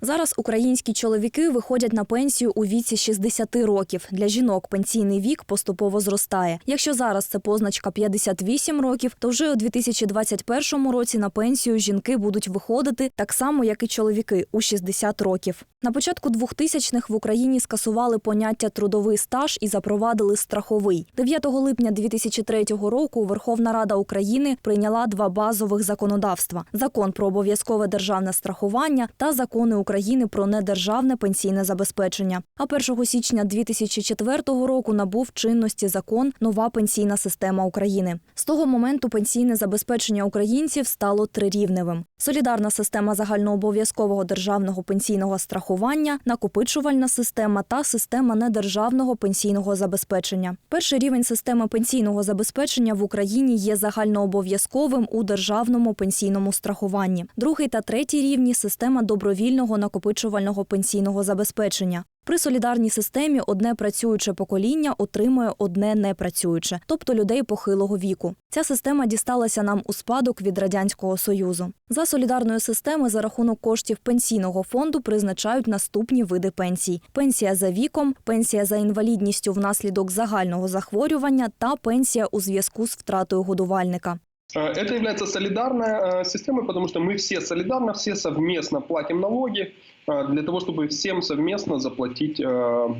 Зараз українські чоловіки виходять на пенсію у віці 60 років. Для жінок пенсійний вік поступово зростає. Якщо зараз це позначка 58 років, то вже у 2021 році на пенсію жінки будуть виходити так само, як і чоловіки у 60 років. На початку 2000-х в Україні скасували поняття трудовий стаж і запровадили страховий. 9 липня 2003 року Верховна Рада України прийняла два базових законодавства: закон про обов'язкове державне страхування та закони України про недержавне пенсійне забезпечення. А 1 січня 2004 року набув чинності закон Нова пенсійна система України. З того моменту пенсійне забезпечення українців стало трирівневим: солідарна система загальнообов'язкового державного пенсійного страхування, накопичувальна система та система недержавного пенсійного забезпечення. Перший рівень системи пенсійного забезпечення в Україні є загальнообов'язковим у державному пенсійному страхуванні. Другий та третій рівні система добровільного накопичувального пенсійного забезпечення. При солідарній системі одне працююче покоління отримує одне непрацююче, тобто людей похилого віку. Ця система дісталася нам у спадок від радянського союзу. За солідарною системою за рахунок коштів пенсійного фонду призначають наступні види пенсій: пенсія за віком, пенсія за інвалідністю внаслідок загального захворювання та пенсія у зв'язку з втратою годувальника. Э, Это является солидарной э, системой, потому что мы все солидарно, все совместно платим налоги э, для того, чтобы всем совместно заплатить, э, э,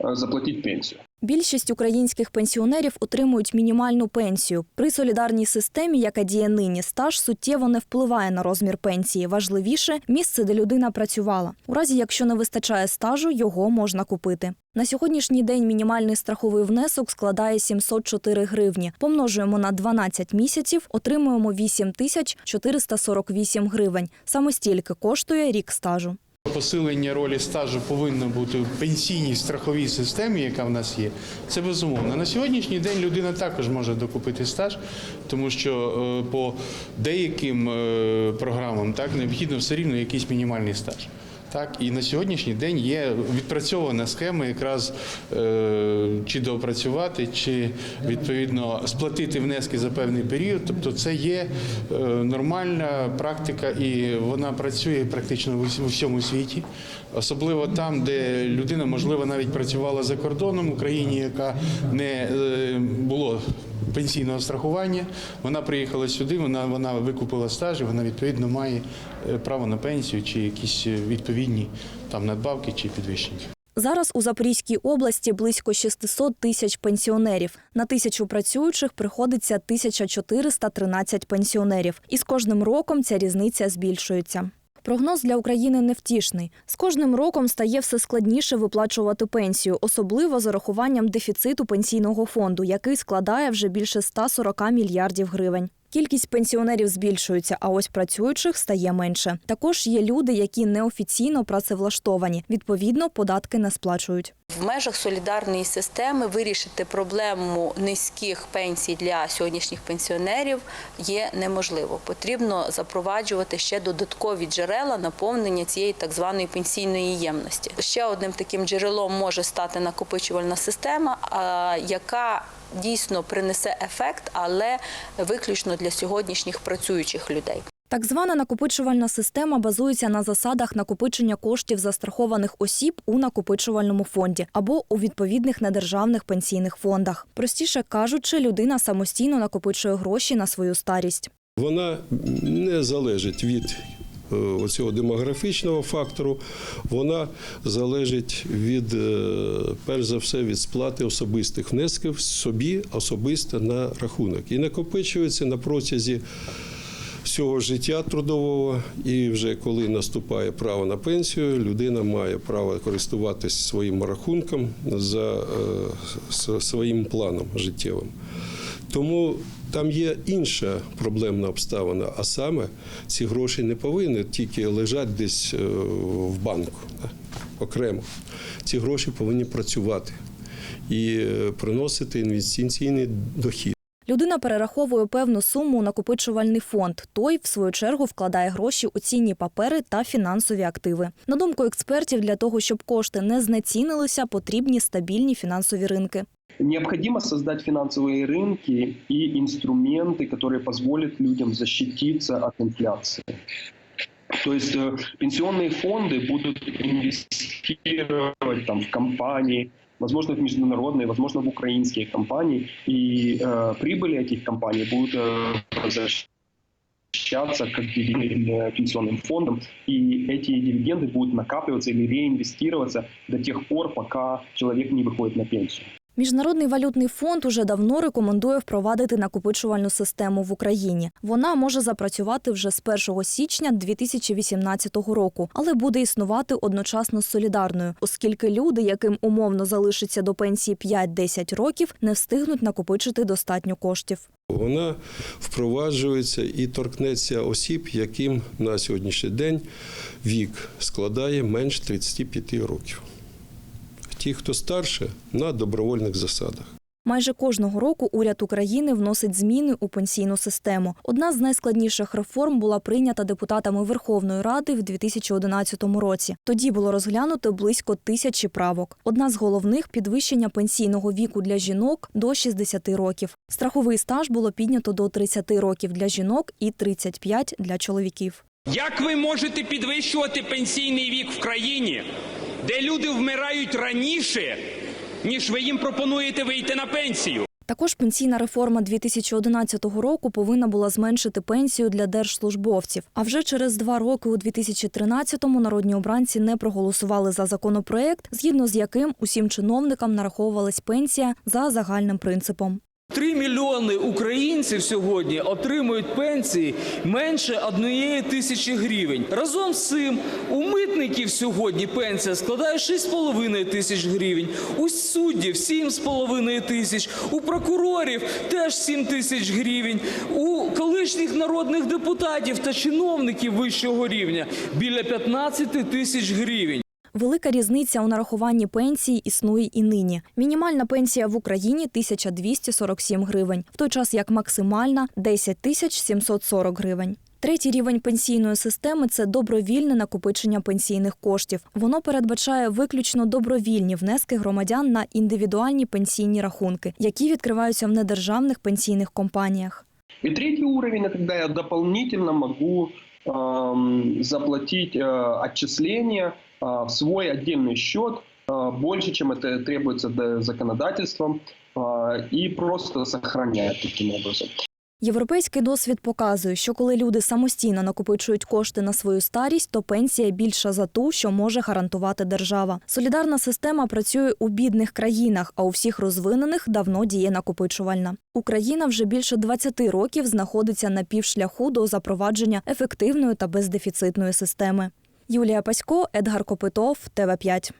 заплатить пенсию. Більшість українських пенсіонерів отримують мінімальну пенсію. При солідарній системі, яка діє нині, стаж суттєво не впливає на розмір пенсії. Важливіше місце, де людина працювала. У разі, якщо не вистачає стажу, його можна купити. На сьогоднішній день мінімальний страховий внесок складає 704 гривні. Помножуємо на 12 місяців, отримуємо 8 тисяч 448 гривень. Саме стільки коштує рік стажу. Посилення ролі стажу повинно бути в пенсійній страховій системі, яка в нас є. Це безумовно. На сьогоднішній день людина також може докупити стаж, тому що е, по деяким е, програмам так необхідно все рівно якийсь мінімальний стаж. Так, і на сьогоднішній день є відпрацьована схема, якраз е, чи доопрацювати, чи відповідно сплатити внески за певний період. Тобто, це є е, нормальна практика, і вона працює практично в всьому світі, особливо там, де людина, можливо, навіть працювала за кордоном в Україні, яка не е, було пенсійного страхування. Вона приїхала сюди, вона, вона викупила стаж, і вона відповідно має е, право на пенсію чи якісь е, відповідні там надбавки чи підвищення. Зараз у Запорізькій області близько 600 тисяч пенсіонерів. На тисячу працюючих приходиться 1413 пенсіонерів. І з кожним роком ця різниця збільшується. Прогноз для України невтішний. З кожним роком стає все складніше виплачувати пенсію, особливо з урахуванням дефіциту пенсійного фонду, який складає вже більше 140 мільярдів гривень. Кількість пенсіонерів збільшується, а ось працюючих стає менше. Також є люди, які неофіційно працевлаштовані. Відповідно, податки не сплачують. В межах солідарної системи вирішити проблему низьких пенсій для сьогоднішніх пенсіонерів є неможливо. Потрібно запроваджувати ще додаткові джерела наповнення цієї так званої пенсійної ємності. Ще одним таким джерелом може стати накопичувальна система, яка дійсно принесе ефект, але виключно для сьогоднішніх працюючих людей. Так звана накопичувальна система базується на засадах накопичення коштів застрахованих осіб у накопичувальному фонді або у відповідних недержавних пенсійних фондах. Простіше кажучи, людина самостійно накопичує гроші на свою старість. Вона не залежить від оцього демографічного фактору, вона залежить від, е, перш за все, від сплати особистих внесків собі особисто на рахунок. І накопичується на протязі всього життя трудового, і вже коли наступає право на пенсію, людина має право користуватись своїм рахунком за е, своїм планом життєвим. Тому там є інша проблемна обставина, а саме ці гроші не повинні тільки лежати десь е, в банку окремо. Ці гроші повинні працювати і е, приносити інвестиційний дохід. Людина перераховує певну суму у накопичувальний фонд. Той, в свою чергу, вкладає гроші у цінні папери та фінансові активи. На думку експертів, для того, щоб кошти не знецінилися, потрібні стабільні фінансові ринки. Необходимо создать финансовые рынки и инструменты, которые позволят людям защититься от инфляции. То есть э, пенсионные фонды будут инвестировать там, в компании, возможно, в международные, возможно, в украинские компании, и э, прибыли этих компаний будут э, возвращаться как дивиденды пенсионным фондам, и эти дивиденды будут накапливаться или реинвестироваться до тех пор, пока человек не выходит на пенсию. Міжнародний валютний фонд уже давно рекомендує впровадити накопичувальну систему в Україні. Вона може запрацювати вже з 1 січня 2018 року, але буде існувати одночасно з солідарною, оскільки люди, яким умовно залишиться до пенсії 5-10 років, не встигнуть накопичити достатньо коштів. Вона впроваджується і торкнеться осіб, яким на сьогоднішній день вік складає менш 35 років. Ті, хто старше, на добровольних засадах. Майже кожного року уряд України вносить зміни у пенсійну систему. Одна з найскладніших реформ була прийнята депутатами Верховної Ради в 2011 році. Тоді було розглянуто близько тисячі правок. Одна з головних підвищення пенсійного віку для жінок до 60 років. Страховий стаж було піднято до 30 років для жінок і 35 для чоловіків. Як ви можете підвищувати пенсійний вік в країні, де люди вмирають раніше, ніж ви їм пропонуєте вийти на пенсію? Також пенсійна реформа 2011 року повинна була зменшити пенсію для держслужбовців. А вже через два роки, у 2013-му, народні обранці не проголосували за законопроект, згідно з яким усім чиновникам нараховувалась пенсія за загальним принципом. Три мільйони українців сьогодні отримують пенсії менше однієї тисячі гривень. Разом з цим у митників сьогодні пенсія складає 6,5 тисяч гривень, у суддів 7,5 тисяч, у прокурорів теж 7 тисяч гривень, у колишніх народних депутатів та чиновників вищого рівня біля 15 тисяч гривень. Велика різниця у нарахуванні пенсії існує і нині. Мінімальна пенсія в Україні 1247 гривень, в той час як максимальна 10 тисяч 740 гривень. Третій рівень пенсійної системи це добровільне накопичення пенсійних коштів. Воно передбачає виключно добровільні внески громадян на індивідуальні пенсійні рахунки, які відкриваються в недержавних пенсійних компаніях. И третий уровень – это когда я дополнительно заплатить э, отчисления э, в свой отдельный счет э, больше, чем это требуется законодательством, и просто сохранять таким образом. Європейський досвід показує, що коли люди самостійно накопичують кошти на свою старість, то пенсія більша за ту, що може гарантувати держава. Солідарна система працює у бідних країнах, а у всіх розвинених давно діє накопичувальна. Україна вже більше 20 років знаходиться на півшляху до запровадження ефективної та бездефіцитної системи. Юлія Пасько, Едгар Копитов, ТВ 5